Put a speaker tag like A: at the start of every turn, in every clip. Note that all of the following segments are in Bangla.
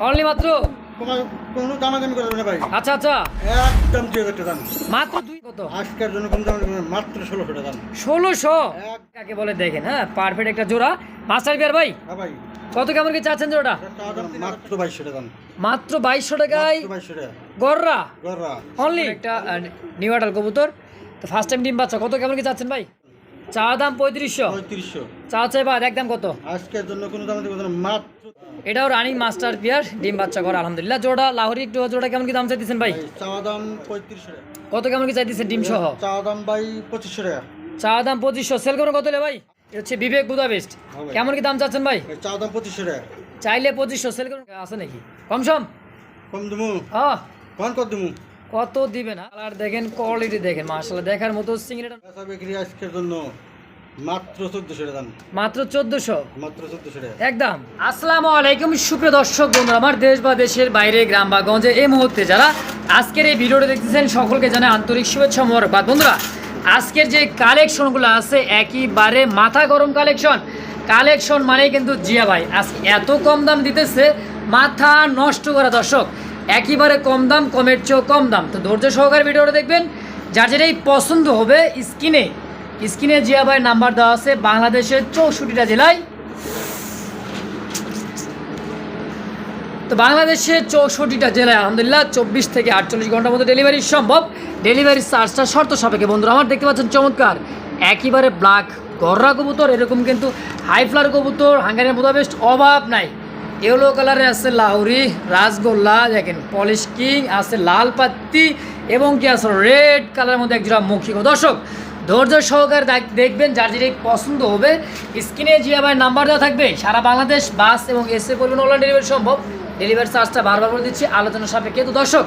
A: অনলি মাত্র?
B: কোনো- না ভাই।
A: আচ্ছা আচ্ছা।
B: একদম দুই হাজার টাকা
A: মাত্র দুই কত?
B: আজকের জন্য কোনো দাম মাত্র ষোলোশো টাকা
A: ষোলোশো? কাকে বলে দেখেন হ্যাঁ? পারফেক্ট একটা জোড়া। মাস্টার বিয়ার ভাই
B: হ্যাঁ ভাই।
A: কত কেমন কি চাচ্ছেন জোড়াটা?
B: মাত্র বাইশশো টাকা
A: মাত্র বাইশশো টাকায় গররা?
B: গররা।
A: অনলি একটা নিউ কবুতর। তো ফার্স্ট টাইম ডিম বাচ্চা কত কেমন কি চাচ্ছেন ভাই? চা দাম পঁয়ত্রিশশো।
B: পঁয়ত্রিশশো।
A: চা চাই বাদ একদম কত?
B: আজকের জন্য কোনো দাম না মাত্র
A: এটাও রানিং মাস্টার পিয়ার ডিম বাচ্চা করা আলহামদুলিল্লাহ। জোড়া লাহোরি একটু জোড়া কেমন কি দাম চাইতেছেন ভাই?
B: চাওয়া দাম পঁয়ত্রিশশো
A: কত কেমন কি চাইতেছেন ডিম সহ?
B: চাওয়া দাম ভাই পঁচিশশো টাকা।
A: চা দাম পঁচিশশো। সেল করুন কত ভাই? হচ্ছে বিবেক বুদাবেস্ট
B: হ্যাঁ
A: কেমন কি দাম চাচ্ছেন ভাই?
B: চাওয়া দাম পঁচিশশো টাকা।
A: চাইলে পঁচিশশো সেল করুন। আছে নাকি? কম সম?
B: কম দিমু।
A: হ্যাঁ
B: কম কত দিমু?
A: কত দিবে না? আর দেখেন কোয়ালিটি দেখেন মার্শাল্লাহ দেখার মতো
B: বেচা বিক্রি আজকের জন্য মাত্র চোদ্দশো টাকা দাম।
A: মাত্র চোদ্দশো?
B: মাত্র চোদ্দশো টাকা।
A: একদম। আসসালামু আলাইকুম সুপ্রিয় দর্শক বন্ধুরা আমার দেশ বা দেশের বাইরে গ্রাম বা গঞ্জে এই মুহূর্তে যারা আজকের এই ভিডিওটা দেখতেছেন সকলকে জানাই আন্তরিক শুভেচ্ছা মোবারকবাদ। বন্ধুরা আজকের যে কালেকশনগুলো আছে একইবারে মাথা গরম কালেকশন। কালেকশন মানেই কিন্তু জিয়া ভাই। আজকে এত কম দাম দিতেছে মাথা নষ্ট করা দর্শক। একইবারে কম দাম, কমের চেয়েও কম দাম। তো ধৈর্য সহকারে ভিডিওটা দেখবেন। যার যেটাই পছন্দ হবে, স্ক্রিনে স্ক্রিনে জিয়া ভাই নাম্বার দেওয়া আছে, বাংলাদেশের চৌষট্টিটা জেলায়। তো বাংলাদেশের চৌষট্টিটা জেলায়, আলহামদুলিল্লাহ, চব্বিশ থেকে আটচল্লিশ ঘণ্টার মধ্যে ডেলিভারি সম্ভব। ডেলিভারি চার্জটা শর্ত সাপেক্ষে। বন্ধুরা, আমার দেখতে পাচ্ছেন চমৎকার। একেবারে ব্ল্যাক গররা কবুতর, এরকম কিন্তু হাই ফ্লার কবুতর, হাঙ্গারিয়ান বুদাবেস্ট অভাব নাই। ইয়েলো কালারে আছে লাউরি, রাসগোল্লা, দেখেন পলিশ কিং আছে লাল পাত্তি এবং কি আছে রেড কালারের মধ্যে একজোড়া মৌখিক দর্শক, ধৈর্য সহকারে দেখবেন, যার যেটি পছন্দ হবে স্ক্রিনে জিয়া ভাই নাম্বার দেওয়া থাকবে। সারা বাংলাদেশ বাস এবং এসে পরিমাণ অনলাইন ডেলিভারি সম্ভব। ডেলিভারি চার্জটা বারবার করে দিচ্ছি, আলোচনা সাপেক্ষে। তো দর্শক,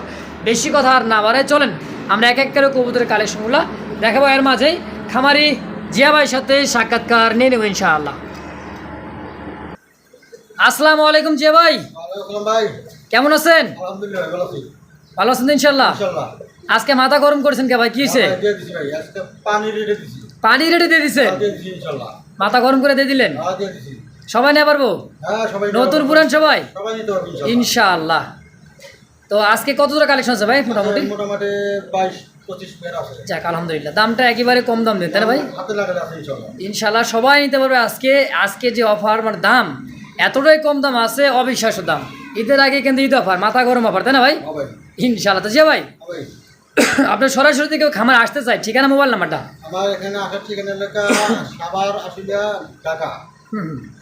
A: বেশি কথা আর না বাড়ায় চলেন, আমরা এক এক করে কবুতরের কালেকশনগুলো দেখাবো। এর মাঝেই খামারি জিয়া ভাইয়ের সাথে সাক্ষাৎকার নিয়ে নেব ইনশাআল্লাহ। আসসালামু আলাইকুম জিয়া ভাই। কেমন আছেন?
B: ভালো
A: আছেন ইনশাল্লাহ আজকে মাথা গরম করেছেন কে ভাই? কি হয়েছে?
B: পানি রেডি
A: দিয়ে
B: দিছি।
A: মাথা গরম করে দিয়ে দিলেন? সবাই নিয়ে পারব?
B: হ্যাঁ
A: নতুন পুরান সবাই?
B: ইনশাআল্লাহ।
A: ইনশাআল্লাহ। তো আজকে কত জোড়া কালেকশন আছে ভাই মোটামুটি?
B: বাইশ
A: যাক আলহামদুলিল্লাহ। দামটা একেবারে কম দাম দেন তাই না ভাই?
B: ইনশাআল্লাহ।
A: সবাই নিতে পারবে আজকে। আজকে যে অফার মানে দাম এতটাই কম দাম আছে অবিশ্বাস্য দাম। ঈদের আগে কিন্তু ঈদ অফার মাথা গরম অফার তাই না ভাই?
B: ভাই
A: তো ভাই আপনার সরাসরি থেকে খামার আসতে চাই ঠিকানা মোবাইল নাম্বারটা?
B: আমার এখানে আসার ঠিকানা এলাকা সাবার ঢাকা।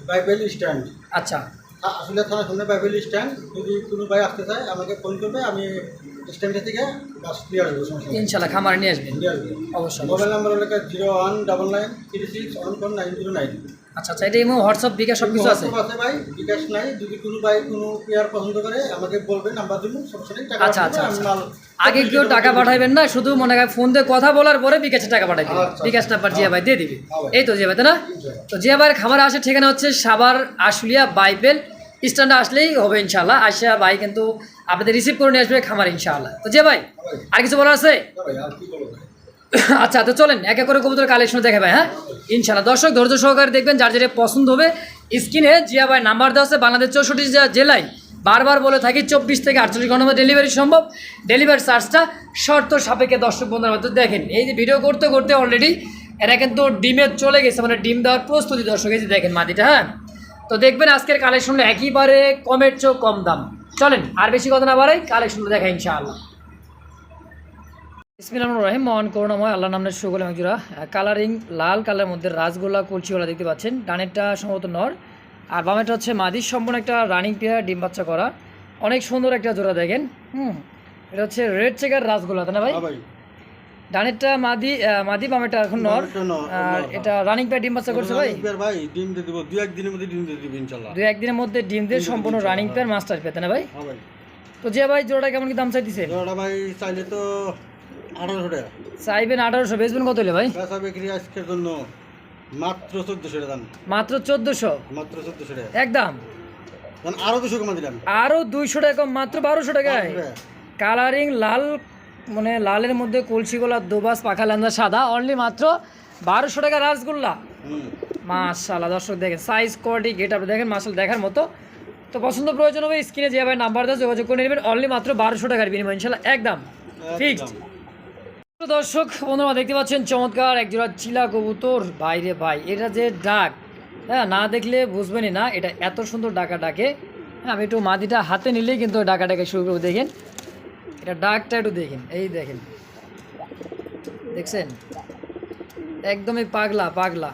B: Bible stand.
A: আচ্ছা।
B: আশুলিয়া থানার সামনে বাইবেল স্ট্যান্ড। যদি কোনো ভাই আসতে চায় আমাকে ফোন করবে আমি স্ট্যান্ডে থেকে বাস দিয়ে আসব।
A: ইনশাআল্লাহ খামারে নিয়ে আসবেন।
B: দিয়ে আসব।
A: অবশ্যই
B: মোবাইল নাম্বার হলো zero one double nine three six one four nine zero nine.
A: আচ্ছা আচ্ছা এটা এমন হোয়াটসঅ্যাপ বিকাশ সব কিছু আছে?
B: আছে ভাই বিকাশ নাই যদি কোনো ভাই কোনো পেয়ার পছন্দ করে আমাকে বলবে নাম্বার দিব সমস্যা নেই টাকা
A: আচ্ছা, আচ্ছা, আচ্ছা। আগে কেউ টাকা পাঠাইবেন না শুধু মনে হয় ফোন দিয়ে কথা বলার পরে বিকাশে টাকা পাঠাই দিবেন।
B: আচ্ছা।
A: বিকাশ নাম্বার জিয়া ভাই দিয়ে দিবি। এই তো জিয়া ভাই তাই না? তো জিয়া ভাইয়ের খামারে আসে ঠিকানা হচ্ছে সাবার আশুলিয়া বাইবেল। স্ট্যান্ডে আসলেই হবে ইনশাআল্লাহ। আসিয়া ভাই কিন্তু আপনাদের রিসিভ করে নিয়ে আসবে খামার ইনশাআল্লাহ। তো জিয়া ভাই
B: ভাই।
A: আর কিছু বলার আছে? আচ্ছা তো চলেন, এক করে কবুতর কালেকশন দেখে ভাই হ্যাঁ? ইনশাল্লাহ দর্শক, ধৈর্য সহকারে দেখবেন, যার যেটা পছন্দ হবে, স্ক্রিনে জিয়া ভাই নাম্বার দেওয়া আছে, বাংলাদেশ চৌষট্টি জেলায় বারবার বলে থাকি, চব্বিশ থেকে আটচল্লিশ ঘণ্টার মধ্যে ডেলিভারি সম্ভব। ডেলিভারি চার্জটা শর্ত সাপেক্ষে দর্শক বন্ধুরা মধ্যে দেখেন। এই যে ভিডিও করতে করতে অলরেডি এরা কিন্তু ডিমে চলে গেছে মানে ডিম দেওয়ার প্রস্তুতি দর্শক, এই যে দেখেন মাটিটা হ্যাঁ? তো দেখবেন আজকের কালেকশনটা একইবারে কমের চেয়েও কম দাম। চলেন, আর বেশি কথা না বাড়াই কালেকশনটা দেখা ইনশাআল্লাহ। ইসমিল রহিম মহান করুণাময় আল্লাহ নামের সুগল একজোড়া কালারিং লাল কালারের মধ্যে রাজগোল্লা কলচিওয়ালা দেখতে পাচ্ছেন। ডানেরটা সম্ভবত নর আর বামেরটা হচ্ছে মাদির সম্পূর্ণ একটা রানিং পেয়ার ডিম বাচ্চা করা। অনেক সুন্দর একটা জোড়া দেখেন। হুম এটা হচ্ছে রেড চেকার রাজগোল্লা তাই না ভাই?
B: হ্যাঁ
A: ডানেরটা মাদি মাদি বামেরটা এখন নর। আর এটা রানিং পেয়ার ডিম বাচ্চা করছে ভাই?
B: ভাই ডিম দিয়ে দেবো। দু একদিনের মধ্যে ডিম দিয়ে দিবো ইনশাল্লাহ।
A: দু একদিনের মধ্যে ডিম দিয়ে সম্পূর্ণ রানিং পেয়ার মাস্টার পেয়ে তাই না ভাই?
B: হ্যাঁ ভাই।
A: তো জিয়া ভাই জোড়াটা কেমন কি দাম চাইতেছে?
B: জোড়াটা ভাই চাইলে তো আঠারোশো টাকা।
A: চাইবেন আঠারোশো বেচবেন কত হলে ভাই?
B: বেচা বিক্রি আজকের জন্য মাত্র চোদ্দশো টাকা দাম।
A: মাত্র চোদ্দোশো?
B: মাত্র চোদ্দশো টাকা।
A: একদম।
B: আরও দুশো কমা দিলাম।
A: আরও দুইশো টাকা মাত্র বারোশো টাকায়। কালারিং লাল মানে লালের মধ্যে কলসি গোলা দোবাস পাখা ল্যান্দা সাদা অনলি মাত্র বারোশো টাকা রাসগোল্লা। মাশাল্লাহ দর্শক দেখেন সাইজ কোয়ালিটি গেট আপনি দেখেন মাসাল দেখার মতো। তো পছন্দ প্রয়োজন হবে স্ক্রিনে যে ভাই নাম্বার দেওয়া যোগাযোগ করে নেবেন অনলি মাত্র বারোশো টাকার বিনিময় ইনশাল্লাহ একদম ফিক্সড। দর্শক, বন্ধুরা দেখতে পাচ্ছেন, চমৎকার একজোড়া চিলা কবুতর। বাইরে ভাই, এটা যে ডাক হ্যাঁ না দেখলে বুঝবেনই না, এটা এত সুন্দর ডাকা ডাকে হ্যাঁ আমি একটু মাদিটা হাতে নিলেই কিন্তু ডাকা ডাকে শুরু করব, দেখেন। এটা ডাকটা একটু দেখেন, এই দেখেন। দেখছেন? একদমই পাগলা পাগলা।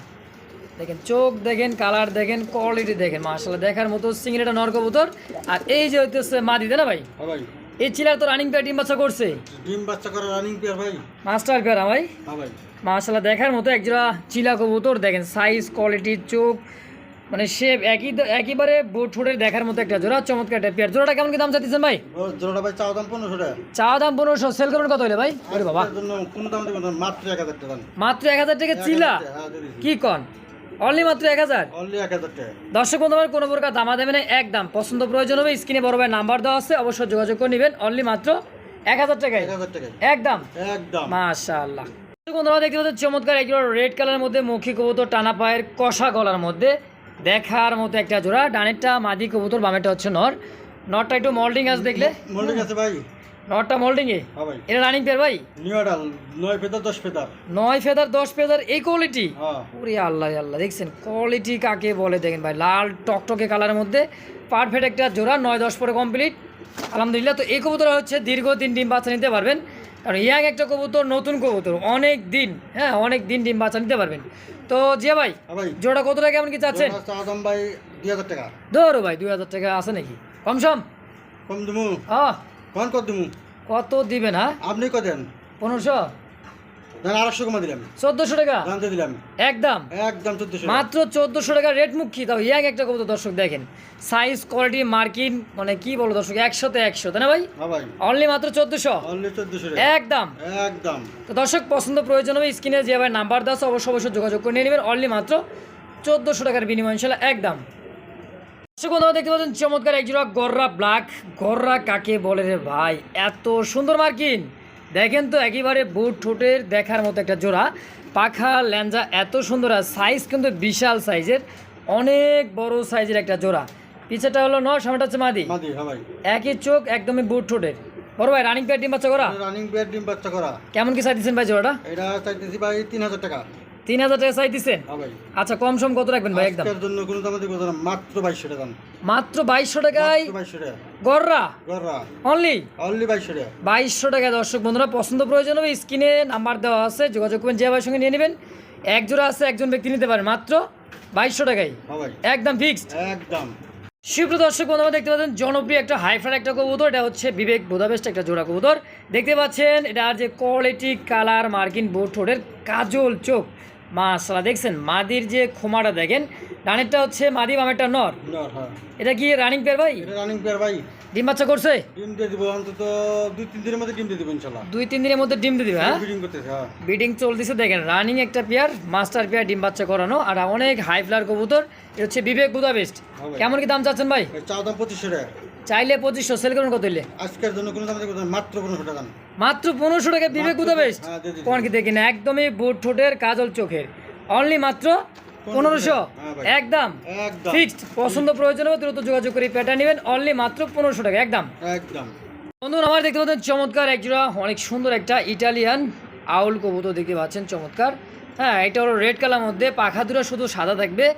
A: দেখেন, চোখ দেখেন, কালার দেখেন কোয়ালিটি দেখেন মার্শাল্লাহ দেখার মতো সিঙ্গিটা নর কবুতর। আর এই যে হইতেছে মাদি, তাই না ভাই?
B: হ্যাঁ ভাই।
A: এই চিলার তো রানিং প্যাড ডিম বাচ্চা করছে।
B: ডিম বাচ্চা করা রানিং পেয়ার ভাই।
A: মাস্টার পেয়ারা ভাই?
B: হ্যাঁ ভাই।
A: মাশাল্লাহ দেখার মতো একজোড়া চিলা কবুতর দেখেন সাইজ কোয়ালিটি চোখ মানে শেপ একই একইবারে ঠোঁটের দেখার মতো একটা জোড়া চমৎকার একটা পেয়ার জোড়াটা কেমন কি দাম চাইতেছেন ভাই?
B: জোড়াটা ভাই চাওয়া দাম পনেরোশো টাকা।
A: চা দাম পনেরোশো সেল করবেন কত হলে ভাই? আরে বাবা।
B: কোনো দাম মাত্র এক হাজার টাকা।
A: মাত্র এক হাজার টাকা চিলা? কি কন? অনলি মাত্র এক হাজার?
B: অনলি এক হাজার টাকা।
A: দর্শক বন্ধুবার কোনো প্রকার দামা দেবে না একদম। পছন্দ প্রয়োজন হবে স্ক্রিনে বড় ভাই নাম্বার দেওয়া আছে অবশ্যই যোগাযোগ করে নেবেন। অনলি মাত্র এক হাজার টাকায়? একদম?
B: একদম।
A: মাশাআল্লাহ। বন্ধুরা দেখতে পাচ্ছেন চমৎকার একজোড়া রেড কালারের মধ্যে মুখী কবুতর টানা পায়ের কষা গলার মধ্যে। দেখার মতো একটা জোড়া ডানেরটা মাদি কবুতর বামেরটা হচ্ছে নর। নরটা একটু মোল্ডিং আছে দেখলে?
B: মল্লিক আছে ভাই।
A: নরটা মোল্ডিং এ?
B: হ্যাঁ
A: এটা রানিং পেয়ার ভাই?
B: নিউ আডাল নয় ফেদার দশ ফেদার।
A: নয় ফেদার দশ ফেদার এই কোয়ালিটি
B: হ্যাঁ।
A: ওরে আল্লাহ আল্লাহ দেখছেন? কোয়ালিটি কাকে বলে দেখেন ভাই? লাল টকটকে কালারের মধ্যে পারফেক্ট একটা জোড়া নয় দশ পরে কমপ্লিট আলহামদুলিল্লাহ তো এই কবুতর হচ্ছে দীর্ঘদিন ডিম বাচ্চা নিতে পারবেন। কারণ ইয়াং একটা কবুতর নতুন কবুতর অনেক দিন হ্যাঁ অনেক দিন ডিম বাচ্চা নিতে পারবেন। তো জিয়া ভাই
B: হ্যাঁ
A: জোড়া কত টাকা কেমন কি চাচ্ছেন
B: ভাই দুই হাজার টাকা।
A: ধরো ভাই দুই হাজার টাকা আছে নাকি? কম সম?
B: কম দিমু।
A: আহ
B: কন কত দিমু?
A: কত দিবেন হ্যাঁ?
B: আপনি কত দেন?
A: পনেরোশো?
B: দেন আড়াইশো কমা দিলাম।
A: চোদ্দোশো টাকা?
B: জানতে দিলাম।
A: একদম।
B: একদম চোদ্দশো
A: মাত্র চোদ্দোশো টাকা রেট মুখী তাও ইয়াং একটা কবুতর দর্শক দেখেন। সাইজ কোয়ালিটি মার্কিন মানে কি বলো দর্শক একশোতে একশো তাই না ভাই?
B: হ্যাঁ ভাই।
A: অনলি মাত্র চোদ্দোশো?
B: অনলি চোদ্দশো
A: একদম।
B: একদম।
A: তো দর্শক পছন্দ প্রয়োজন হবে স্ক্রিনে যে ভাই নাম্বার দাও অবশ্যই অবশ্যই যোগাযোগ করে নিয়ে নেবেন। অনলি মাত্র চোদ্দোশো টাকার বিনিময় ইনশাল্লাহ একদম। বন্ধুরা দেখতে পাচ্ছেন চমৎকার এক জোড়া গররা ব্ল্যাক গররা কাকে বলে রে ভাই? এত সুন্দর মার্কিন। দেখেন তো একেবারে বুট ঠোঁটের দেখার মতো একটা জোড়া। পাখা ল্যাঞ্জা এত সুন্দর আর সাইজ কিন্তু বিশাল সাইজের অনেক বড় সাইজের একটা জোড়া। পিছেটা হলো ন সামনেটা হচ্ছে মাদি।
B: হ্যাঁ
A: একই চোখ একদমই বুট ঠোঁটের। বড় ভাই রানিং প্যাড ডিম বাচ্চা করা?
B: রানিং বিয়ার ডিম বাচ্চা করা।
A: কেমন কি চাইতেছেন ভাই জোড়াটা?
B: এটা চাইতেছি ভাই তিন হাজার টাকা।
A: তিন হাজার টাকা চাইতেছেন
B: হ্যাঁ
A: আচ্ছা কম সম কত রাখবেন ভাই একদম?
B: জন্য কোনো দাম দিব না মাত্র বাইশশো টাকা
A: মাত্র বাইশশো টাকায়? গররা?
B: গররা।
A: অনলি
B: অনলি বাইশশো টাকা।
A: বাইশশো টাকা দর্শক বন্ধুরা পছন্দ প্রয়োজন হবে স্ক্রিনে নাম্বার দেওয়া আছে যোগাযোগ করবেন যে ভাইয়ের সঙ্গে নিয়ে নেবেন। এক জোড়া আছে একজন ব্যক্তি নিতে পারে মাত্র বাইশশো টাকায়।
B: হ্যাঁ
A: একদম ফিক্সড
B: একদম।
A: সুপ্রিয় দর্শক বন্ধুরা দেখতে পাচ্ছেন জনপ্রিয় একটা হাইফার একটা কবুতর এটা হচ্ছে বিবেক বোধাবেস্ট একটা জোড়া কবুতর। দেখতে পাচ্ছেন এটার যে কোয়ালিটি কালার মার্কিন বোট ঠোঁটের কাজল চোখ। মাশাল্লাহ দেখছেন? মাদির যে খোমাটা দেখেন ডানেরটা হচ্ছে মাদি বামেরটা নর।
B: নর, হ্যাঁ।
A: এটা কি রানিং পেয়ার ভাই?
B: এটা রানিং পেয়ার ভাই।
A: ডিম বাচ্চা করছে?
B: ডিম দিয়ে দিব অন্তত দুই তিন দিনের মধ্যে ডিম দিয়ে দিব ইনশাল্লাহ।
A: দুই তিন দিনের মধ্যে ডিম দিয়ে দিবে হ্যাঁ?
B: ব্রিডিং করতেছে হ্যাঁ।
A: বিডিং চলতেছে দেখেন রানিং একটা পেয়ার মাস্টার পেয়ার ডিম বাচ্চা করানো আর অনেক হাই ফ্লার কবুতর এটা হচ্ছে বিবেক বুদাবেস্ট। কেমন কি দাম চাচ্ছেন ভাই?
B: চাওয়া দাম পঁচিশশো টাকা।
A: চাইলে পঁচিশশো সেল করুন কত হইলে?
B: আজকের জন্য কোনো দাম মাত্র পনেরোশো টাকা
A: মাত্র পনেরোশো টাকা বিবেক
B: মাত্র-
A: বুদাবেস্ট
B: হ্যাঁ।
A: কোন কি দেখেন একদমই বুট ঠোঁটের কাজল চোখের। অনলি মাত্র পনেরোশো।
B: হ্যাঁ
A: একদম?
B: একদম।
A: ফিক্সড পছন্দ প্রয়োজন হবে দ্রুত যোগাযোগ করে প্যাটার্ন নেবেন। অনলি মাত্র পনেরোশো টাকা একদম?
B: একদম।
A: বন্ধুরা আমার দেখতে পাচ্ছেন চমৎকার একজোড়া অনেক সুন্দর একটা ইটালিয়ান আউল কবুতর দেখতে পাচ্ছেন চমৎকার। হ্যাঁ এটা হলো রেড কালার মধ্যে পাখা দুটো শুধু সাদা থাকবে।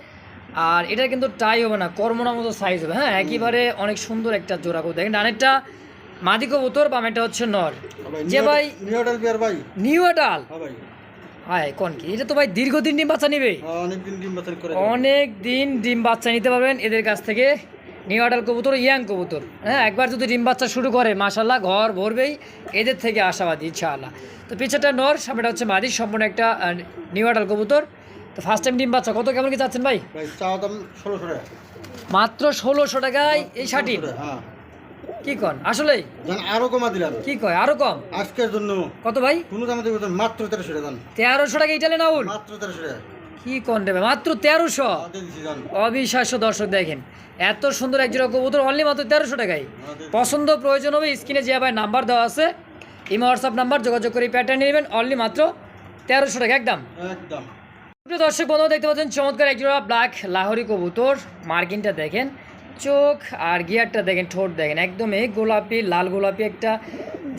A: আর এটা কিন্তু টাই হবে না কর্মনার মতো সাইজ হবে। হ্যাঁ একেবারে অনেক সুন্দর একটা জোড়া কবুতর। দেখেন ডানেরটা মাদি কবুতর বামেরটা হচ্ছে নর। যে ভাই
B: নিউ
A: এটাল
B: হ্যাঁ
A: কোন কি? এটা তো ভাই দীর্ঘদিন ডিম বাচ্চা নিবে।
B: হ্যাঁ,
A: অনেক দিন ডিম বাচ্চা নিতে পারবেন এদের কাছ থেকে। নিউ আডাল কবুতর ইয়াং কবুতর। হ্যাঁ একবার যদি ডিম বাচ্চা শুরু করে মাশাল্লাহ ঘর ভরবেই। এদের থেকে আশাবাদী ইনশাআল্লাহ। তো পিছাটা নর সামনেটা হচ্ছে মাদি সম্পূর্ণ একটা নিউ আডাল কবুতর। তো ফার্স্ট টাইম ডিম বাচ্চা কত কেমন কি চাচ্ছেন ভাই?
B: চাওয়া দাম ষোলোশো টাকা।
A: মাত্র ষোলোশো টাকায় এই শার্টি
B: 1600 টাকা, হ্যাঁ।
A: কি কন? আসলেই?
B: জান আরও কমা দিলাম।
A: কি কয়? আরও কম?
B: আজকের জন্য।
A: কত ভাই?
B: কোনো দামে দেবো মাত্র তেরোশো টাকা
A: তেরোশো টাকা ইটালে নাউল
B: মাত্র তেরোশো টাকা।
A: কি কন দেবে মাত্র তেরোশো?
B: জান
A: অবিশ্বাস্য দর্শক দেখেন। এত সুন্দর একজোড়া কবুতর অনলি মাত্র তেরোশো টাকায়। পছন্দ প্রয়োজন হবে স্ক্রিনে যে ভাই নাম্বার দেওয়া আছে ইমো হোয়াটসঅ্যাপ নাম্বার যোগাযোগ করে প্যাটার্ন নেবেন অনলি মাত্র তেরোশো টাকা একদম।
B: একদম।
A: প্রিয় দর্শক বন্ধু দেখতে পাচ্ছেন চমৎকার একজোড়া ব্ল্যাক লাহোরি কবুতর। মার্কিনটা দেখেন চোখ আর গিয়ারটা দেখেন ঠোঁট দেখেন একদমই গোলাপি লাল গোলাপি একটা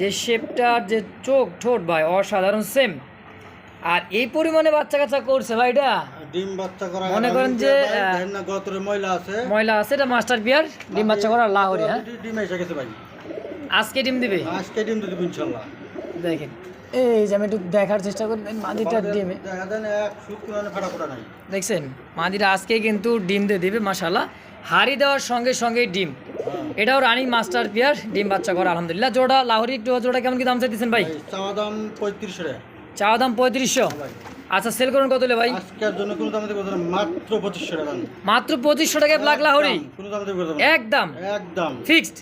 A: যে শেপটার যে চোখ ঠোঁট ভাই অসাধারণ সেম আর এই পরিমাণে বাচ্চা কাচ্চা করছে ভাই এটা?
B: ডিম বাচ্চা করা
A: মনে করেন যে,
B: গতরে ময়লা আছে।
A: ময়লা আছে এটা মাস্টার বিয়ার ডিম বাচ্চা করা লাহোরি হ্যাঁ?
B: ডিম এসে গেছে ভাই।
A: আজকে ডিম দিবে?
B: আজকে ডিম দেবো ইনশাল্লাহ।
A: দেখেন এই যে আমি একটু দেখার চেষ্টা করবেন মাদিটা ডিমে।
B: দেখা যায় না এক শুক্র ফাটা ফোটা নাই।
A: দেখছেন মাদিরা আজকে কিন্তু ডিম দিয়ে দেবে মাসাল্লাহ হাড়ি দেওয়ার সঙ্গে সঙ্গে ডিম।
B: হ্যাঁ।
A: এটাও রানিং মাস্টার পিয়ার ডিম বাচ্চা করা আলহামদুলিল্লাহ। জোড়া লাহোরি জোড়া কেমন কি দাম চাইতেছেন ভাই?
B: চাওয়া দাম পঁয়ত্রিশশো
A: চাওয়া দাম পঁয়ত্রিশশো। আচ্ছা সেল করুন কত হলে ভাই?
B: আজকের জন্য কোনো দাম না, মাত্র পঁচিশশো টাকা
A: মাত্র পঁচিশশো টাকায় ব্ল্যাক লাহোরি?
B: কোনো দাম না।
A: একদম?
B: একদম।
A: ফিক্সড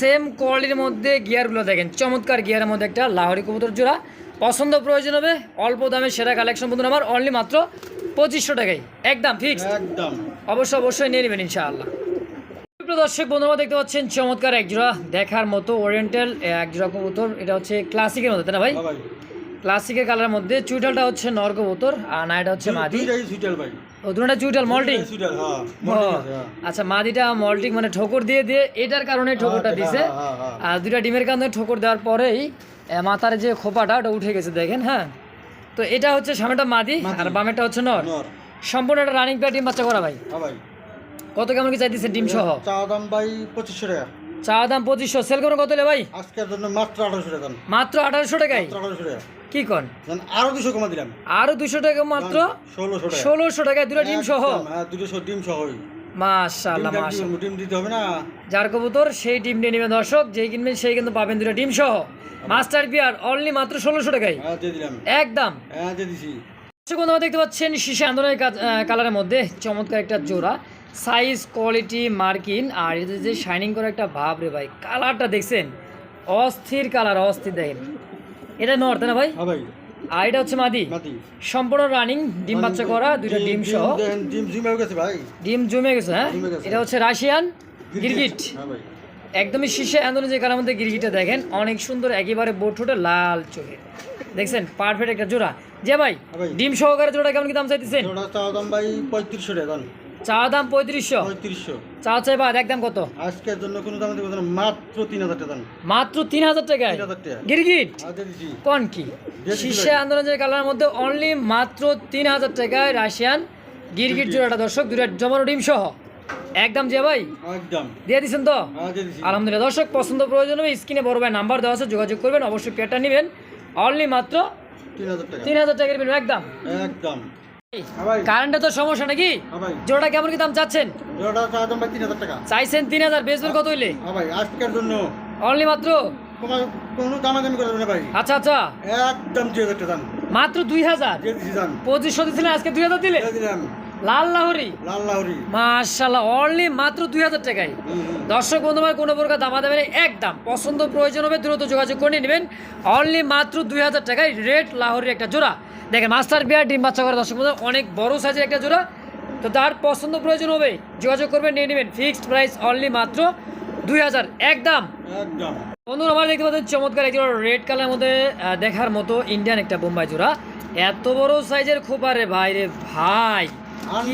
A: সেম কোয়ালিটির মধ্যে গিয়ারগুলো দেখেন চমৎকার গিয়ারের মধ্যে একটা লাহোরি কবুতর জোড়া। পছন্দ প্রয়োজন হবে অল্প দামে সেরা কালেকশন বন্ধুরা আমার অনলি মাত্র পঁচিশশো টাকায়। একদম ফিক্সড
B: একদম।
A: অবশ্যই অবশ্যই নিয়ে নেবেন ইনশাআল্লাহ। দর্শক বন্ধুরা দেখতে পাচ্ছেন চমৎকার একজোড়া দেখার মতো ওরিয়েন্টাল একজোড়া কবুতর। এটা হচ্ছে ক্লাসিকের মধ্যে তাই না
B: হ্যাঁ ভাই।
A: ক্লাসিকের কালারের মধ্যে চুইটালটা হচ্ছে নর কবুতর আর নাইটা হচ্ছে মাদি।
B: সুইটাল ভাই।
A: ও দুটোটা চুইটাল মল্টিং
B: হ্যাঁ হ্যাঁ।
A: আচ্ছা মাদিটা মল্টিং মানে ঠোকর দিয়ে দিয়ে এটার কারণে ঠোকরটা
B: হ্যাঁ,
A: দিছে।
B: হ্যাঁ, হ্যাঁ,
A: আর দুইটা ডিমের কারণে ঠোকর দেওয়ার পরেই মাথার যে খোপাটা ওটা উঠে গেছে দেখেন হ্যাঁ? তো এটা হচ্ছে সামনেটা মাদি। আর বামেটা হচ্ছে নর। সম্পূর্ণ একটা রানিং প্যাড ডিম বাচ্চা করা ভাই।
B: হ্যাঁ ভাই।
A: কত কেমন কি চাইতেছে ডিম সহ?
B: চাওয়া দাম ভাই পঁচিশশো টাকা।
A: চা দাম পঁচিশশো। সেল করুন কত ভাই?
B: আজকের জন্য মাত্র আঠারোশো টাকা
A: মাত্র আঠারোশো টাকায়? কি কন?
B: আরও দুশো কমা দিলাম।
A: আরও দুশো টাকা মাত্র?
B: ষোলোশো টাকা।
A: ষোলোশো টাকায় দুটো ডিম সহ?
B: হ্যাঁ দুটো ডিম সহই
A: মাশাল্লাহ
B: ডিমটা কি
A: মাশাল্লাহ
B: করব? ডিম দিতে হবে না।
A: যার কবুতর সেই ডিম নিয়ে নেবেন দর্শক। যেই কিনবেন সেই কিন্তু পাবেন দুটো ডিম সহ। মাস্টার বিয়ার অনলি মাত্র ষোলোশো টাকায়।
B: হ্যাঁ
A: একদম
B: হ্যাঁ দিয়ে দিছি।
A: দেখতে পাচ্ছেন শিশে আন্দোলনের কালারের মধ্যে। চমৎকার একটা জোড়া। সাইজ কোয়ালিটি মার্কিন আর এদের যে শাইনিং করা একটা ভাব রে ভাই কালারটা দেখছেন? অস্থির কালার অস্থির দেখেন। এটা নর তাই না ভাই?
B: হ্যাঁ ভাই।
A: আর এটা হচ্ছে মাদি। সম্পূর্ণ রানিং ডিম বাচ্চা করা দুইটা ডিম সহ।
B: ডিম জিম গেছে ভাই।
A: ডিম জমে গেছে হ্যাঁ? এটা হচ্ছে রাশিয়ান গিরগিট
B: হ্যাঁ ভাই।
A: একদমই শীর্ষে আন্দোলন যে কালার মধ্যে গিরগিটা দেখেন অনেক সুন্দর একেবারে বোট ঠোঁটে লাল চোখে। দেখছেন? পারফেক্ট একটা জোড়া। যে ভাই
B: হ্যাঁ
A: ডিম সহকারে জোড়া কেমন কি দাম চাইতেছেন?
B: দাম ভাই পঁয়ত্রিশশো টাকা
A: চা দাম পঁয়ত্রিশশো।
B: পঁয়ত্রিশশো।
A: চা চাই বাদ একদম কত?
B: আজকের জন্য কোনো দাম দেবো না মাত্র তিন হাজার টাকা
A: মাত্র তিন হাজার টাকায়?
B: টাকা।
A: গিরগিট? কোন কি? শীর্ষে
B: ভাই।
A: আন্দোলন যে কালারের মধ্যে অনলি মাত্র তিন হাজার টাকায় রাশিয়ান গিরগিট জোড়াটা দর্শক দুটা জমানো ডিম সহ একদম যে ভাই?
B: একদম।
A: দিয়ে দিচ্ছেন তো?
B: হ্যাঁ
A: আলহামদুলিল্লাহ দর্শক পছন্দ প্রয়োজন হবে স্ক্রিনে বড় ভাই নাম্বার দেওয়া আছে যোগাযোগ করবেন অবশ্যই পেয়ারটা নেবেন। অনলি মাত্র
B: তিন হাজার টাকা।
A: তিন হাজার টাকার একদম
B: একদম।
A: কারেন্টে তো সমস্যা নাকি? জোড়া কেমন কি দাম চাচ্ছেন?
B: ওটা চাওয়া দাম তিন হাজার টাকা।
A: চাইছেন তিন হাজার বেসবেল কত হইলে?
B: ভাই আজকের জন্য।
A: অনলি মাত্র?
B: কোনো দামাদামি করে না ভাই।
A: আচ্ছা আচ্ছা।
B: একদম দুই হাজার টাকা
A: মাত্র দুই হাজার?
B: দিয়ে দিছি দাম।
A: পঁচিশশো দিচ্ছিলেন আজকে দুই হাজার দিলে লাল লাহরি?
B: লাল লাহরি।
A: মার্শাল্লাহ অনলি মাত্র দুই হাজার টাকায়। দর্শক কোনো প্রকার দামা দেবেন একদম। পছন্দ প্রয়োজন হবে দ্রুত যোগাযোগ করে নেবেন। অনলি মাত্র দুই হাজার টাকায় রেড লাহোরের একটা জোড়া। দেখেন মাস্টার বিয়ার ডিম বাচ্চা করে দর্শক বন্ধু অনেক বড় সাইজের একটা জোড়া। তো তার পছন্দ প্রয়োজন হবে যোগাযোগ করবেন নিয়ে নেবেন। ফিক্সড প্রাইস অনলি মাত্র দুই হাজার। একদম। বন্ধুরা আমার দেখতে পাচ্ছেন চমৎকার একজন রেড কালারের মধ্যে দেখার মতো ইন্ডিয়ান একটা বোম্বাই জোড়া। এত বড় সাইজের খোপা রে ভাই রে ভাই। কি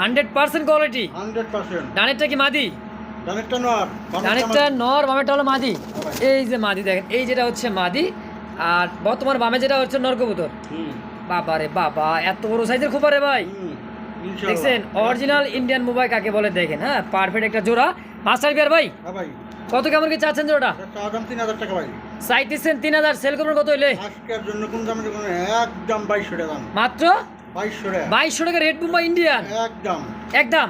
B: হান্ড্রেড
A: যে
B: percent quality
A: hundred percent. Quality ডানেরটা কি মাদি?
B: ডানেরটা নর।
A: ডানেরটা নর বামেরটা হলো মাদি। এই যে মাদি দেখেন এই যেটা হচ্ছে মাদি আর বর্তমান বামে যেটা হচ্ছে নর কবুতর
B: হুম।
A: বাবা রে বাবা এত বড় সাইজের খোপা রে ভাই দেখছেন অরিজিনাল ইন্ডিয়ান মোবাইল কাকে বলে দেখেন হ্যাঁ? পারফেক্ট একটা জোড়া। মাস্টার বিয়ার ভাই
B: হ্যাঁ ভাই।
A: কত কেমন কি চাচ্ছেন জোড়া
B: এটা চাওয়া দাম তিন হাজার টাকা ভাই।
A: চাইতেছেন তিন হাজার সেল করবেন কত হইলে?
B: আজকের জন্য কোন দাম একদম বাইশশো টাকা দাম।
A: মাত্র?
B: বাইশশো টাকা।
A: রেড বুম্বা ইন্ডিয়ান
B: একদম।
A: একদম?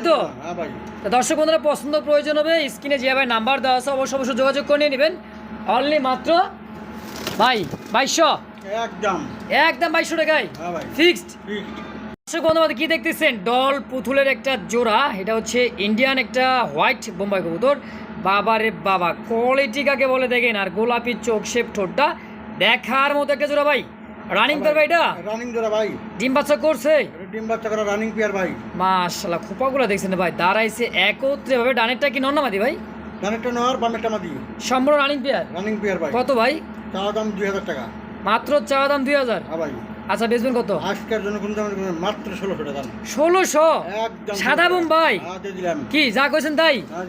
A: তো?
B: হ্যাঁ ভাই।
A: তো দর্শক বন্ধুরা পছন্দ প্রয়োজন হবে স্ক্রিনে যে ভাই নাম্বার দেওয়া আছে অবশ্যই অবশ্যই যোগাযোগ করে নিয়ে নেবেন। অনলি মাত্র ভাই বাইশশো?
B: একদম।
A: একদম বাইশশো টাকায়?
B: হ্যাঁ ভাই।
A: ফিক্সড? কি দেখতেছেন? ডল পুতুলের একটা জোড়া এটা হচ্ছে ইন্ডিয়ান একটা হোয়াইট বোম্বাই কবুতর। বাবা রে বাবা কোয়ালিটি কাকে বলে দেখেন? আর গোলাপি চোখ শেপ ঠোঁটটা দেখার মতো একটা জোড়া ভাই। রানিং করবে এটা?
B: রানিং জোড়া ভাই।
A: ডিম বাচ্চা করছে?
B: ডিম বাচ্চা করা রানিং পিয়ার ভাই।
A: মাশাল্লাহ খোপাগুলো দেখছেন ভাই দাঁড়াইছে একত্রে ভাবে ডানেরটা কি নন্নামাদি ভাই?
B: ডানেরটা নর বামেরটা মাদি।
A: সম্পূর্ণ রানিং পেয়ার
B: রানিং পিয়ার ভাই।
A: কত ভাই?
B: চাওয়া দাম দুই হাজার টাকা।
A: মাত্র চাওয়া দাম দুই হাজার?
B: হ্যাঁ ভাই।
A: আচ্ছা বেচবেন কত?
B: আজকের জন্য কোনো দাম মাত্র ষোলোশো টাকা
A: ষোলোশো? সাদা বোম্বাই?
B: হ্যাঁ
A: কি যা কইছেন তাই?
B: হ্যাঁ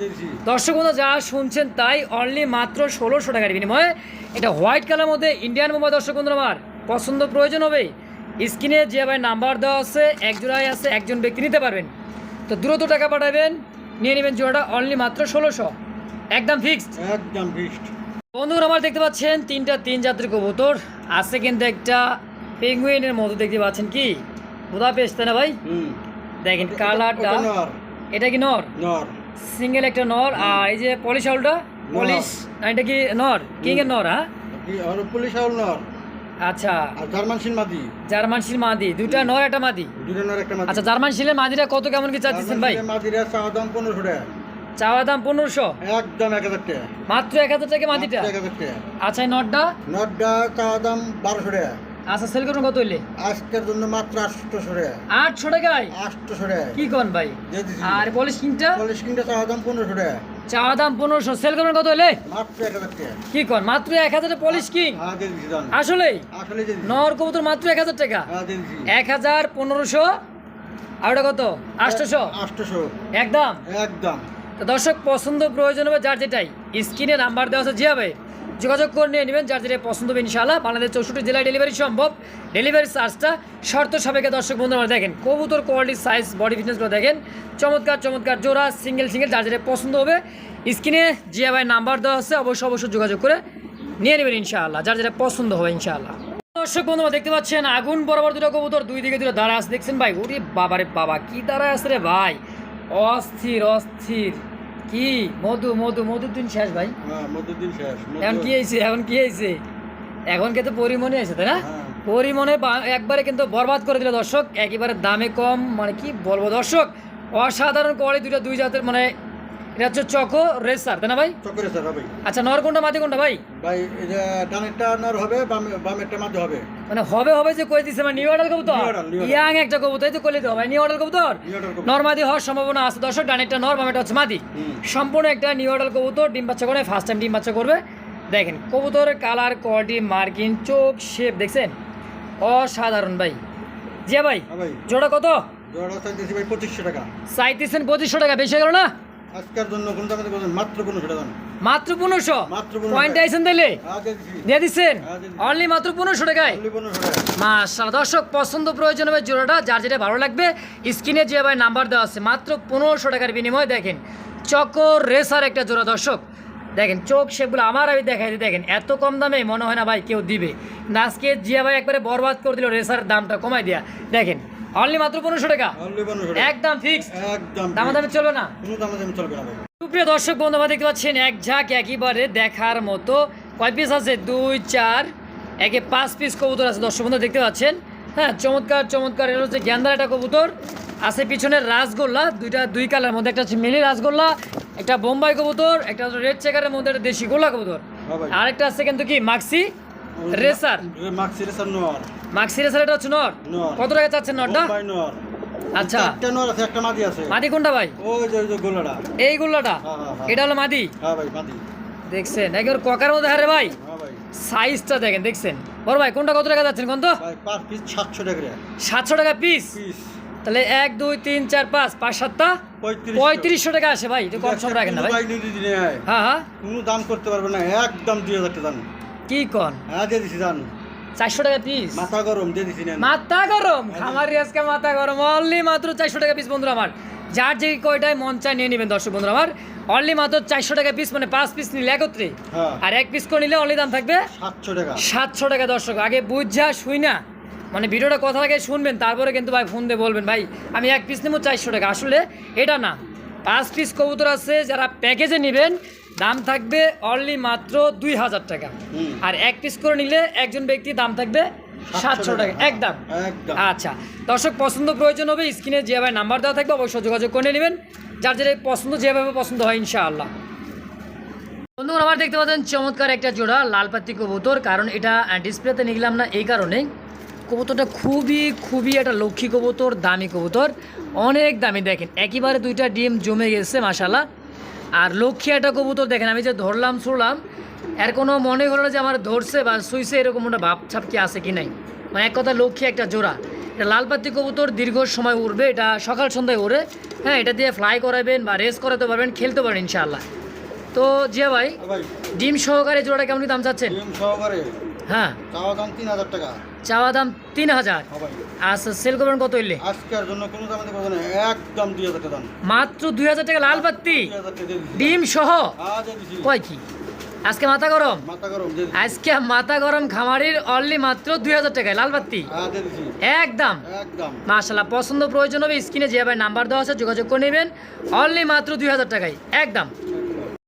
A: দর্শক বন্ধু যা শুনছেন তাই অনলি মাত্র ষোলোশো টাকার বিনিময়ে। এটা হোয়াইট কালার মধ্যে ইন্ডিয়ান মোবাইল দর্শক বন্ধু আমার। পছন্দ প্রয়োজন হবে। স্ক্রিনে যে ভাই নাম্বার দেওয়া আছে এক জোড়ায় আছে একজন ব্যক্তি নিতে পারবেন। তো দ্রুত টাকা পাঠাবেন নিয়ে নেবেন জোড়াটা অনলি মাত্র ষোলোশো। একদম ফিক্সড
B: একদম ফিক্সড
A: বন্ধুরা আমার দেখতে পাচ্ছেন তিনটা তিন জাতের কবুতর। আছে কিন্তু একটা পেঙ্গুইনের মতো দেখতে পাচ্ছেন কি? বোধা পেস্তে না ভাই? দেখেন কালারটা।
B: নর।
A: এটা কি নর?
B: নর।
A: সিঙ্গেল একটা নর। আর এই যে পলিশ আউলটা? পলিশ এটা কি নর? কিং এর নর হ্যাঁ?
B: আউল নর।
A: আচ্ছা।
B: জার্মান মাদি।
A: জার্মান শিল মাদি। দুটা নর একটা মাদি?
B: দুটো নর একটা মাদি।
A: আচ্ছা জার্মান শিলের মাদিটা কত কেমন কি চাচ্ছেন ভাই?
B: মাদিরা চাওয়া দাম পনেরোশো টাকা।
A: চাওয়া দাম পনেরোশো?
B: একদম এক হাজার টাকা।
A: মাত্র এক হাজার টাকা মাদিটা
B: এক হাজার টাকা।
A: আচ্ছা এই নটটা?
B: নটটা চাওয়া দাম বারোশো টাকা।
A: আচ্ছা সেল করুন কত হইলে?
B: আজকের জন্য মাত্র আটশোশো টাকা।
A: আটশো টাকায়?
B: আটশোশো টাকা।
A: কি কন ভাই? আর পলিশ কিংটা?
B: পলিশ কিনটা চাওয়া দাম পনেরোশো টাকা।
A: চাওয়া দাম পনেরোশো। সেল করবেন কত
B: টাকা।
A: কি কন? মাত্র এক হাজার পলিশ কিং?
B: হ্যাঁ আসলে
A: নর কবুতর মাত্র এক হাজার টাকা।
B: হ্যাঁ
A: এক হাজার পনেরোশো। আর ওটা কত? আটশোশো?
B: আটশোশো।
A: একদম?
B: একদম।
A: তো দর্শক, পছন্দ প্রয়োজন হবে যার যেটাই। স্ক্রিনে নাম্বার দেওয়া আছে, যে হবে, যোগাযোগ করে নিয়ে নেবেন যার যেটা পছন্দ হবে, ইনশাআল্লাহ। বাংলাদেশ চৌষট্টি জেলায় ডেলিভারি সম্ভব। ডেলিভারি চার্জটা শর্ত সাপেক্ষে দর্শক বন্ধু আমরা দেখেন, কবুতর কোয়ালিটি সাইজ বডি ফিটনেসগুলো দেখেন। চমৎকার চমৎকার, জোড়া সিঙ্গেল সিঙ্গেল যার যেটা পছন্দ হবে। স্ক্রিনে জিয়া ভাই নাম্বার দেওয়া আছে, অবশ্যই অবশ্যই যোগাযোগ করে নিয়ে নেবেন, ইনশাআল্লাহ। যার যেটা পছন্দ হবে, ইনশাআল্লাহ। দর্শক বন্ধুরা, দেখতে পাচ্ছেন, আগুন বরাবর দুটো কবুতর, দুই দিকে দুটো দাঁড়া আছে। দেখছেন ভাই, ওরে বাবারে বাবা, কি দাঁড়া আছে রে ভাই। অস্থির অস্থির। কি? মধু মধু মধুর দিন শেষ ভাই।
B: হ্যাঁ দিন শেষ
A: এখন কি হয়েছে? এখন কি হয়েছে? এখন কিন্তু পরিমণি আছে তাই না?
B: হ্যাঁ।
A: পরিমণে একবারে কিন্তু বরবাদ করে দিল দর্শক একেবারে দামে কম মানে কি বলব দর্শক? অসাধারণ কোয়ালিটি দুইটা দুই জাতের মানে এটা হচ্ছে চকো রেসার তাই না ভাই?
B: চক্করে স্যার হবে
A: আচ্ছা নর কোনটা মাটি কোনটা ভাই?
B: ভাই এটা ডানেরটা নর হবে বামে- বামেরটা মাঝে হবে।
A: মানে হবে হবে যে কই দিছে মানে নিউ অর্ডার কবুতর. ইয়াং একটা কবুতর এই তো কইলে তো ভাই নিউ অর্ডার কবুতর?
B: order
A: নরমাদি হওয়ার সম্ভাবনা আছে দর্শক ডানেরটা নর বামেটা হচ্ছে মাদি। সম্পূর্ণ একটা নিউ অর্ডার কবুতর ডিম বাচ্চা করে ফার্স্ট টাইম ডিম বাচ্চা করবে। দেখেন কবুতরের কালার কোয়ালিটি মার্কিং চোখ শেপ দেখছেন? অসাধারণ ভাই। যে ভাই
B: হ্যাঁ
A: জোড়া কত?
B: জোড়া চাইতেছি ভাই পঁচিশশো টাকা।
A: চাইতেছেন পঁচিশশো টাকা বেশি হয়ে গেল না?
B: আজকের জন্য কোন দামে বলেন মাত্র পনেরোশো টাকা
A: মাত্র পনেরোশো?
B: মাত্র 1500
A: পয়েন্ট আইসেন তাইলে?
B: দিয়ে দিছি।
A: অনলি মাত্র পনেরোশো টাকায়?
B: Only পনেরোশো টাকা
A: মাশাআল্লাহ দর্শক পছন্দ প্রয়োজন হবে জোড়াটা যার যেটা ভালো লাগবে স্ক্রিনে যে ভাই নাম্বার দেওয়া আছে মাত্র পনেরোশো টাকার বিনিময়ে দেখেন চকর রেসার একটা জোড়া দর্শক। দেখেন চোখ সেগুলো আমার আমি দেখাই দিই। দেখেন এত কম দামে মনে হয় না ভাই কেউ দিবে। না আজকে জিয়া ভাই একবারে বরবাদ করে দিল রেসার দামটা কমাই দিয়া। দেখেন অনলি মাত্র পনেরোশো টাকা। একদম ফিক্স
B: একদম
A: দামা দামে চলবে না।
B: কোনো দামে দামে চলবে না
A: সুপ্রিয় দর্শক দেখতে পাচ্ছেন এক ঝাঁক একেবারে দেখার মতো। কয় পিস আছে? দুই চার একে পাঁচ পিস কবুতর আছে। দর্শক বন্ধু দেখতে পাচ্ছেন? হ্যাঁ চমৎকার চমৎকার। এটা হচ্ছে গ্যান্দার একটা কবুতর। আছে পিছনের রাসগোল্লা। দুইটা দুই কালার মধ্যে একটা হচ্ছে মিলি রাসগোল্লা একটা বোম্বাই কবুতর একটা রেড চেকারের মধ্যে একটা দেশি গোল্লা কবুতর।
B: হ্যাঁ
A: আরেকটা আছে কিন্তু কি? মাক্সি। রেসার
B: মাক্সি রেসার নর
A: মাক্সি রেসার এটা হচ্ছে নর। কত টাকা চাচ্ছেন নরটা
B: নর
A: আচ্ছা।
B: একটা নর আছে একটা মাদি আছে।
A: মাদি কোনটা ভাই?
B: ওই যে ওই গোলাটা
A: এই গোল্লাটা। এটা হলো মাদি?
B: হ্যাঁ ভাই মাদি।
A: দেখছেন একবার ককার মধ্যে হারে ভাই। সাইজটা দেখেন দেখছেন। বড় ভাই কোনটা কত টাকা যাচ্ছেন কোন তো?
B: সাতশো টাকা
A: সাতশো টাকা পিস তাহলে এক দুই তিন চার পাঁচ পাঁচ সাতটা?
B: পঁয়ত্রিশ
A: পঁয়ত্রিশশো টাকা আসে ভাই একটু কম সম রাখেন না ভাই। হ্যাঁ হ্যাঁ।
B: কোনো দাম করতে পারবে না একদম দুই হাজার টাকা দাম।
A: কি কন?
B: হ্যাঁ দিছি দাম
A: চারশো টাকা পিস
B: মাথা গরম দিয়ে দিছি
A: মাথা গরম? খামার রিয়াজকে মাথা গরম। অনলি মাত্র চারশো টাকা পিস বন্ধুরা আমার। যার যে কয়টায় মন চায় নিয়ে নেবেন দর্শক বন্ধুরা আমার। অনলি মাত্র চারশো টাকা পিস মানে পাঁচ পিস নিলে একত্রে।
B: হ্যাঁ।
A: আর এক পিস করে নিলে অনলি দাম থাকবে
B: সাতশো টাকা।
A: সাতশো টাকা দর্শক। আগে বুঝা শুই না। মানে ভিডিওটা কথা আগে শুনবেন তারপরে কিন্তু ভাই ফোন দিয়ে বলবেন ভাই আমি এক পিস নেব চারশো টাকা। আসলে এটা না। পাঁচ পিস কবুতর আছে যারা প্যাকেজে নেবেন দাম থাকবে অনলি মাত্র দুই হাজার টাকা। আর এক পিস করে নিলে একজন ব্যক্তি দাম থাকবে সাতশো টাকা। একদম। আচ্ছা দর্শক পছন্দ প্রয়োজন হবে স্ক্রিনে যে ভাই নাম্বার দেওয়া থাকবে অবশ্যই যোগাযোগ করে নেবেন। যার যেটা পছন্দ যেভাবে পছন্দ হয় ইনশাআল্লাহ। বন্ধুরা আমার দেখতে পাচ্ছেন চমৎকার একটা জোড়া লাল লালপাতি কবুতর কারণ এটা ডিসপ্লেতে নিলাম না এই কারণে। কবুতরটা খুবই খুবই একটা লক্ষ্মী কবুতর দামি কবুতর অনেক দামি। দেখেন একেবারে দুইটা ডিম জমে গেছে মাসালা আর লক্ষ্মী একটা কবুতর দেখেন আমি যে ধরলাম ছুড়লাম এর কোনো মনে হলো না যে আমার ধরছে বা শুইছে এরকম একটা ভাব ছাপ কি আছে কি নাই। মানে এক কথা লক্ষ্মী একটা জোড়া। এটা লালপাতি কবুতর দীর্ঘ সময় উড়বে এটা সকাল সন্ধ্যায় উড়ে হ্যাঁ এটা দিয়ে ফ্লাই করাবেন বা রেস করাতে পারবেন খেলতে পারবেন ইনশাআল্লাহ। তো জিয়া ভাই। ডিম সহকারে জোড়াটা কেমন কি দাম চাচ্ছেন?
B: ডিম সহকারে।
A: হ্যাঁ।
B: চাওয়া দাম তিন হাজার টাকা।
A: চাওয়া দাম তিন হাজার।
B: হ্যাঁ
A: আচ্ছা সেল করবেন কত হইলে?
B: আজকের জন্য কোনো দাম দিতে পারব না একদম দুই হাজার টাকা দাম।
A: মাত্র দুই হাজার টাকা লাল বাত্তি। ডিম সহ?
B: দিছি।
A: কয় কি? আজকে মাথা গরম। আজকে মাথা গরম খামারির অনলি মাত্র দুই হাজার টাকায় লাল বাত্তি
B: হ্যাঁ।
A: একদম।
B: একদম।
A: পছন্দ প্রয়োজন হবে স্ক্রিনে যে ভাই নাম্বার দেওয়া আছে যোগাযোগ করে নেবেন। অনলি মাত্র দুই হাজার টাকায় একদম।